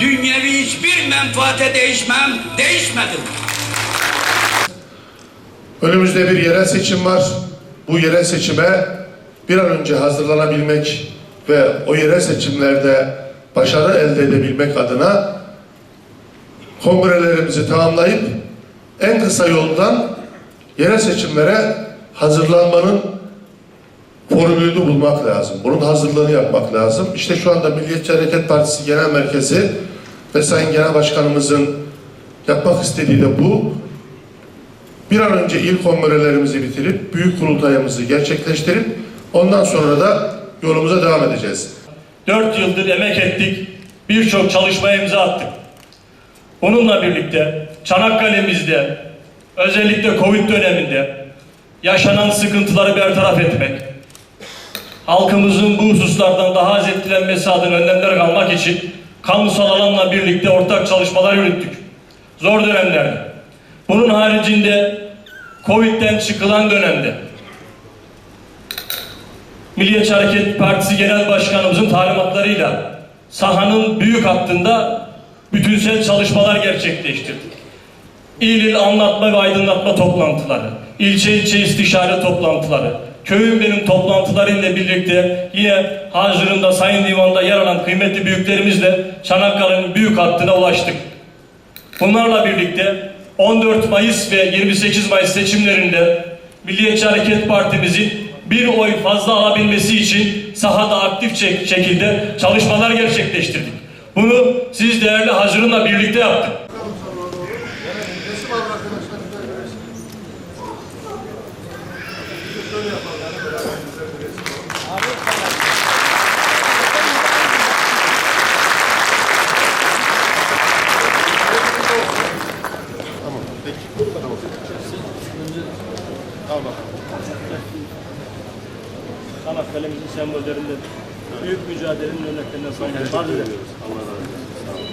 dünyevi hiçbir menfaate değişmem, değişmedim. Önümüzde bir yerel seçim var. Bu yerel seçime bir an önce hazırlanabilmek ve o yerel seçimlerde başarı elde edebilmek adına kongrelerimizi tamamlayıp en kısa yoldan yerel seçimlere hazırlanmanın formülünü bulmak lazım. Bunun hazırlığını yapmak lazım. İşte şu anda Milliyetçi Hareket Partisi Genel Merkezi ve Sayın Genel Başkanımızın yapmak istediği de bu. Bir an önce il kongrelerimizi bitirip büyük kurultayımızı gerçekleştirip ondan sonra da yolumuza devam edeceğiz. Dört yıldır emek ettik, birçok çalışmaya imza attık. Bununla birlikte Çanakkale'mizde, özellikle Covid döneminde yaşanan sıkıntıları bertaraf etmek, halkımızın bu hususlardan daha az etkilenmesi adına önlemler almak için kamusal alanla birlikte ortak çalışmalar yürüttük. Zor dönemlerde. Bunun haricinde Covid'den çıkılan dönemde Milliyetçi Hareket Partisi Genel Başkanımızın talimatlarıyla sahanın büyük hattında bütünsel çalışmalar gerçekleştirdik. İl il anlatma ve aydınlatma toplantıları, ilçe ilçe istişare toplantıları, köyün benim toplantılarıyla birlikte yine hazırında Sayın Divan'da yer alan kıymetli büyüklerimizle Çanakkale'nin büyük hattına ulaştık. Bunlarla birlikte 14 Mayıs ve 28 Mayıs seçimlerinde Milliyetçi Hareket Partimizin bir oy fazla alabilmesi için sahada aktif şekilde çalışmalar gerçekleştirdik. Bunu siz değerli Hazır'ınla birlikte yaptık. Çanakkale'mizin sembollerinde büyük mücadelenin örneklerinden sayın. Allah razı olsun.